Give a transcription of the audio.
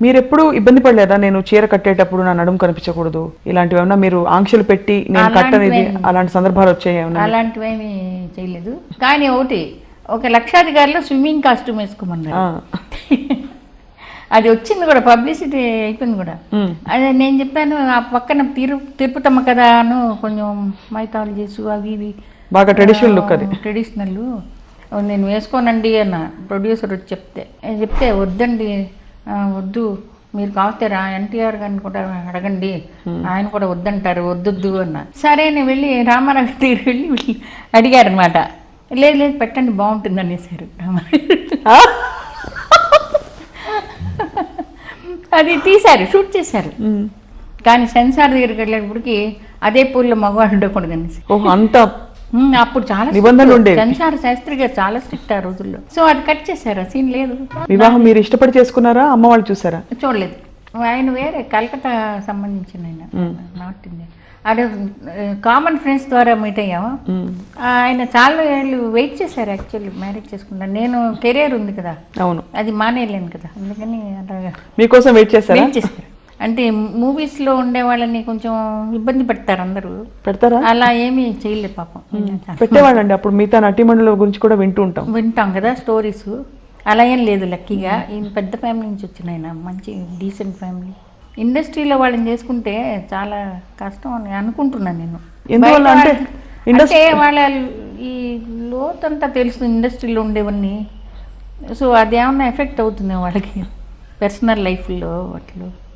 మీరు ఎప్పుడు ఇబ్బంది పడలేదా? నేను చీర కట్టేటప్పుడు నా నడుము కనిపించకూడదు. ఇలాంటివి ఏమన్నా మీరు ఆంక్షలు పెట్టి నేను కట్టనిది అలాంటి సందర్భాలు వచ్చాయి ఏమన్నా? అలాంటివేమీ చేయలేదు. కానీ ఒకటి ఒక లక్షాధికారిలో స్విమ్మింగ్ కాస్ట్యూమ్ వేసుకోమన్నారు. ఆ. అది వచ్చింది కూడా పబ్లిసిటీ అయిపోయింది కూడా. అదే నేను చెప్పాను ఆ పక్కన తిరు తిరుపతమ్మ కదా అను కొంచెం మైథాలజీస్ అవి ఇవి. బాగా ట్రెడిషనల్ లుక్ అది. ట్రెడిషనల్ నేను వేసుకోనండి అన్న ప్రొడ్యూసర్ వచ్చి చెప్తే చెప్తే వద్దండి వద్దు. మీరు కావతారా ఎన్టీఆర్ గారిని కూడా అడగండి. ఆయన కూడా వద్దంటారు వద్దొద్దు అన్న. సరే నేను వెళ్ళి రామారావు గారి దగ్గరికి వెళ్ళి అడిగారు అనమాట లేదు లేదు పెట్టండి బాగుంటుంది అనేసారు రామారావు? అది తీశారు షూట్ చేశారు. కానీ సెన్సార్ దగ్గరికి వెళ్ళేటప్పటికి అదే పూల్లో మగవాడు ఉండకూడదు అనేసి. అంత అప్పుడు చాలా నిబంధనలు. ఉండేవి. సెన్సార్ శాస్త్రి గారు చాలా స్ట్రిక్ట్ ఆ రోజుల్లో. సో అది కట్ చేశారు? ఆ సీన్ లేదు. వివాహం మీరు ఇష్టపడి చేసుకున్నారా? అమ్మ వాళ్ళు చూసారా? చూడలేదు. ఆయన వేరే కలకత్తా సంబంధించిన ఆయన. నార్త్ ఇండియన్ అదే కామన్ ఫ్రెండ్స్ ద్వారా మీట్ అయ్యాము. ఆయన చాలా ఏళ్ళు వెయిట్ చేశారు యాక్చువల్లీ మ్యారేజ్ చేసుకున్నాను నేను కెరియర్ ఉంది కదా. అవును. అది మానేయలేను కదా. అందుకని అలాగా మీకోసం వెయిట్ చేస్తారా వెయిట్ చేశారు. అంటే మూవీస్లో ఉండే వాళ్ళని కొంచెం ఇబ్బంది పెడతారు అందరూ. పెడతారా? అలా ఏమీ చేయలేదు పాపం. పెట్టేవాళ్ళండి అప్పుడు మిగతా నటీమణుల గురించి కూడా వింటూ ఉంటాం. వింటాం కదా స్టోరీస్. అలా ఏం లేదు లక్కీగా. ఈయన పెద్ద ఫ్యామిలీ నుంచి వచ్చిన ఆయన మంచి డీసెంట్ ఫ్యామిలీ. ఇండస్ట్రీలో వాళ్ళని చేసుకుంటే చాలా కష్టం అని అనుకుంటున్నాను నేను. ఎందువల్ల అంటే వాళ్ళ- అంటే వాళ్ళ ఈ లోతంతా తెలుసు ఇండస్ట్రీలో ఉండేవన్నీ. సో అది ఏమన్నా ఎఫెక్ట్ అవుతుంది వాళ్ళకి? పర్సనల్ లైఫ్లో వాటిలో.